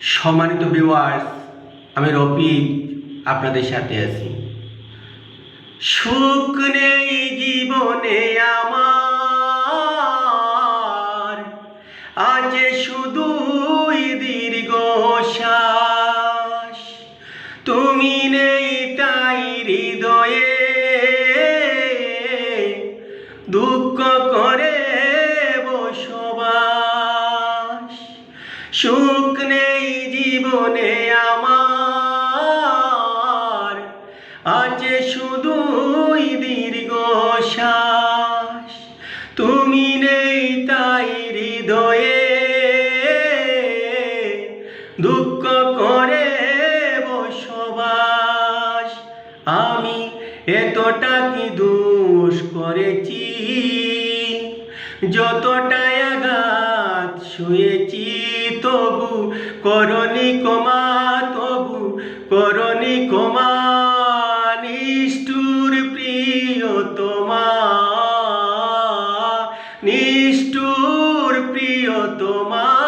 সম্মানিত ভিউয়ার্স আমি রফিক আপনাদের সাথে আছি। সুখ নেই জীবনে আমার, আজ শুধুই দীর্ঘ শ্বাস। তুমি নেই তাই হৃদয়ে দুঃখ করে সুখ নেই জীবনে আমার। আছে শুধুই দীর্ঘ শ্বাস। তুমি নেই তাই হৃদয়ে। দুঃখ করে বসবাস। আমি এতটা কি দোষ করেছি? যতটাই আঘাত শুয়েছি তবু করণি কমা তবু করণি কমা নিষ্ঠুর প্রিয় তোমা নিষ্ঠুর প্রিয় তোমা